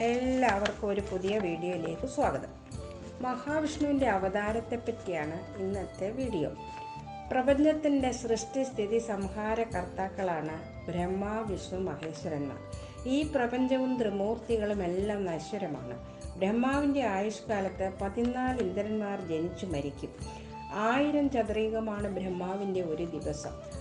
എല്ലാവർക്കും ഒരു പുതിയ വീഡിയോയിലേക്ക് സ്വാഗതം. മഹാവിഷ്ണുവിന്റെ അവതാരത്തെപ്പറ്റിയാണ് ഇന്നത്തെ വീഡിയോ. പ്രപഞ്ചത്തിന്റെ സൃഷ്ടി സ്ഥിതി സംഹാര കർത്താക്കളാണ് ബ്രഹ്മ വിഷ്ണു മഹേശ്വരന്മാർ ഈ പ്രപഞ്ചവും ത്രിമൂർത്തികളും എല്ലാം നശ്വരമാണ്. ബ്രഹ്മാവിന്റെ ആയുഷ്കാലത്ത് പതിനാല് ഇന്ദ്രന്മാർ ജനിച്ചു മരിക്കും. ആയിരം ചതുരീകമാണ് ബ്രഹ്മാവിന്റെ ഒരു ദിവസം.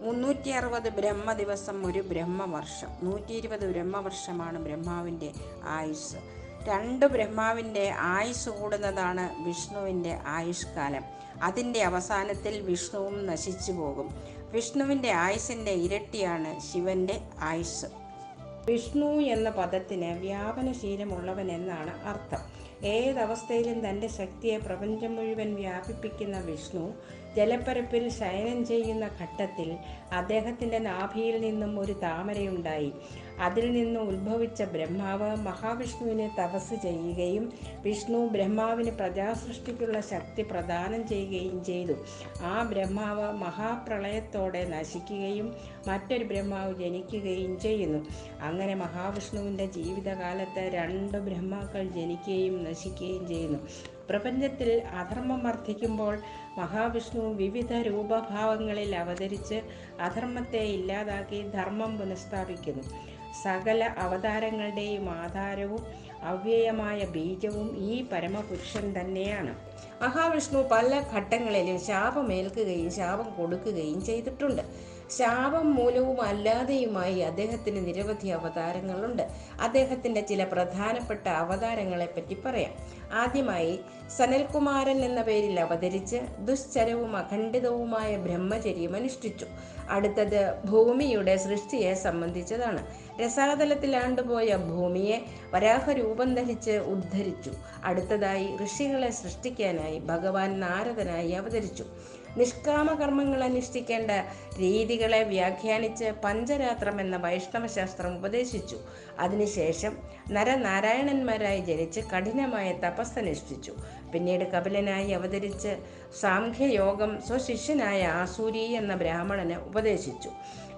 മുന്നൂറ്റി അറുപത് ബ്രഹ്മ ദിവസം ഒരു ബ്രഹ്മവർഷം. നൂറ്റി ഇരുപത് ബ്രഹ്മവർഷമാണ് ബ്രഹ്മാവിന്റെ ആയുസ് രണ്ട് ബ്രഹ്മാവിന്റെ ആയുസ് കൂടുന്നതാണ് വിഷ്ണുവിന്റെ ആയുഷ്കാലം. അതിന്റെ അവസാനത്തിൽ വിഷ്ണുവും നശിച്ചു പോകും. വിഷ്ണുവിന്റെ ആയുസിന്റെ ഇരട്ടിയാണ് ശിവന്റെ ആയുസ് വിഷ്ണു എന്ന പദത്തിന് വ്യാപനശീലമുള്ളവൻ എന്നാണ് അർത്ഥം. ഏതവസ്ഥയിലും തന്റെ ശക്തിയെ പ്രപഞ്ചം മുഴുവൻ വ്യാപിപ്പിക്കുന്ന വിഷ്ണു ജലപ്പരപ്പിൽ ശയനം ചെയ്യുന്ന ഘട്ടത്തിൽ അദ്ദേഹത്തിന്റെ നാഭിയിൽ നിന്നും ഒരു താമരയുണ്ടായി. അതിൽ നിന്ന് ഉത്ഭവിച്ച ബ്രഹ്മാവ് മഹാവിഷ്ണുവിനെ തപസ് ചെയ്യുകയും വിഷ്ണു ബ്രഹ്മാവിന് പ്രജാസൃഷ്ടിക്കുള്ള ശക്തി പ്രദാനം ചെയ്യുകയും ചെയ്തു. ആ ബ്രഹ്മാവ് മഹാപ്രളയത്തോടെ നശിക്കുകയും മറ്റൊരു ബ്രഹ്മാവ് ജനിക്കുകയും ചെയ്യുന്നു. അങ്ങനെ മഹാവിഷ്ണുവിന്റെ ജീവിതകാലത്ത് രണ്ട് ബ്രഹ്മാക്കൾ ജനിക്കുകയും നശിക്കുകയും ചെയ്യുന്നു. പ്രപഞ്ചത്തിൽ അധർമ്മം വർദ്ധിക്കുമ്പോൾ മഹാവിഷ്ണു വിവിധ രൂപഭാവങ്ങളിൽ അവതരിച്ച് അധർമ്മത്തെ ഇല്ലാതാക്കി ധർമ്മം പുനഃസ്ഥാപിക്കുന്നു. സകല അവതാരങ്ങളുടെയും ആധാരവും അവ്യയമായ ബീജവും ഈ പരമപുരുഷൻ തന്നെയാണ്. മഹാവിഷ്ണു പല ഘട്ടങ്ങളിലും ശാപമേൽക്കുകയും ശാപം കൊടുക്കുകയും ചെയ്തിട്ടുണ്ട്. ശാപം മൂലവും അല്ലാതെയുമായി അദ്ദേഹത്തിന് നിരവധി അവതാരങ്ങളുണ്ട്. അദ്ദേഹത്തിന്റെ ചില പ്രധാനപ്പെട്ട അവതാരങ്ങളെ പറ്റി പറയാം. ആദ്യമായി സനൽകുമാരൻ എന്ന പേരിൽ അവതരിച്ച് ദുശ്ചരവും അഖണ്ഡിതവുമായ ബ്രഹ്മചര്യം അനുഷ്ഠിച്ചു. അടുത്തത് ഭൂമിയുടെ സൃഷ്ടിയെ സംബന്ധിച്ചതാണ്. രസാതലത്തിലാണ്ടുപോയ ഭൂമിയെ വരാഹരൂപം ധരിച്ച് ഉദ്ധരിച്ചു. അടുത്തതായി ഋഷികളെ സൃഷ്ടിക്കാനായി ഭഗവാൻ നാരദനായി അവതരിച്ചു. നിഷ്കാമകർമ്മങ്ങൾ അനുഷ്ഠിക്കേണ്ട രീതികളെ വ്യാഖ്യാനിച്ച് പഞ്ചരാത്രം എന്ന വൈഷ്ണവശാസ്ത്രം ഉപദേശിച്ചു. അതിനുശേഷം നരനാരായണന്മാരായി ജനിച്ച് കഠിനമായ തപസ്സനുഷ്ഠിച്ചു. പിന്നീട് കപിലനായി അവതരിച്ച് സാംഖ്യയോഗം സ്വശിഷ്യനായ ആസൂരി എന്ന ബ്രാഹ്മണന് ഉപദേശിച്ചു.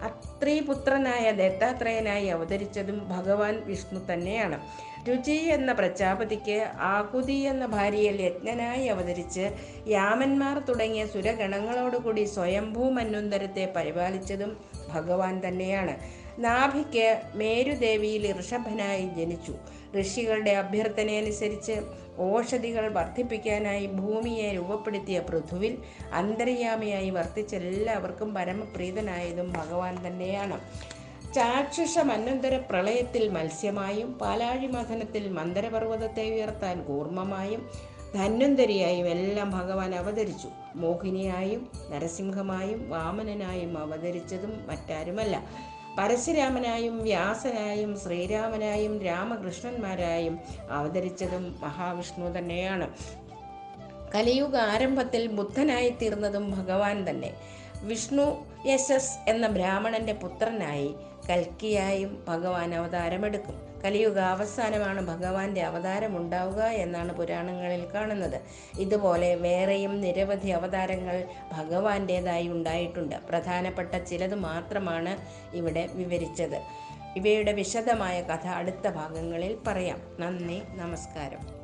അത്രീപുത്രനായ ദത്താത്രേയനായി അവതരിച്ചതും ഭഗവാൻ വിഷ്ണു തന്നെയാണ്. രുചി എന്ന പ്രജാപതിക്ക് ആകുതി എന്ന ഭാര്യയിൽ യജ്ഞനായി അവതരിച്ച് യാമന്മാർ തുടങ്ങിയ സുരഗണങ്ങളോടുകൂടി സ്വയംഭൂ മന്വന്തരത്തെ പരിപാലിച്ചതും ഭഗവാൻ തന്നെയാണ്. നാഭിക്ക് മേരുദേവിയിൽ ഋഷഭനായി ജനിച്ചു. ഋഷികളുടെ അഭ്യർത്ഥനയനുസരിച്ച് ഓഷധികൾ വർദ്ധിപ്പിക്കാനായി ഭൂമിയെ രൂപപ്പെടുത്തിയ പൃഥുവിൽ അന്തര്യാമിയായി വർത്തിച്ച എല്ലാവർക്കും പരമപ്രീതനായതും ഭഗവാൻ തന്നെയാണ്. ചാക്ഷുഷ മന്നന്തര പ്രളയത്തിൽ മത്സ്യമായും പാലാഴി മഥനത്തിൽ മന്ദരപർവതത്തെ ഉയർത്താൻ കൂർമ്മമായും ധന്വന്തരിയായും എല്ലാം ഭഗവാൻ അവതരിച്ചു. മോഹിനിയായും നരസിംഹമായും വാമനനായും അവതരിച്ചതും മറ്റാരുമല്ല. പരശുരാമനായും വ്യാസനായും ശ്രീരാമനായും രാമകൃഷ്ണന്മാരായും അവതരിച്ചതും മഹാവിഷ്ണു തന്നെയാണ്. കലിയുഗ ആരംഭത്തിൽ ബുദ്ധനായി തീർന്നതും ഭഗവാൻ തന്നെ. വിഷ്ണു യശസ് എന്ന ബ്രാഹ്മണന്റെ പുത്രനായി കൽക്കിയായും ഭഗവാൻ അവതാരമെടുക്കും കലിയുഗ അവസാനമാണ് ഭഗവാന്റെ അവതാരം ഉണ്ടാവുക എന്നാണ് പുരാണങ്ങളിൽ കാണുന്നത്. ഇതുപോലെ വേറെയും നിരവധി അവതാരങ്ങൾ ഭഗവാന്റേതായി ഉണ്ടായിട്ടുണ്ട്. പ്രധാനപ്പെട്ട ചിലത് മാത്രമാണ് ഇവിടെ വിവരിച്ചത്. ഇവയുടെ വിശദമായ കഥ അടുത്ത ഭാഗങ്ങളിൽ പറയാം. നന്ദി നമസ്കാരം.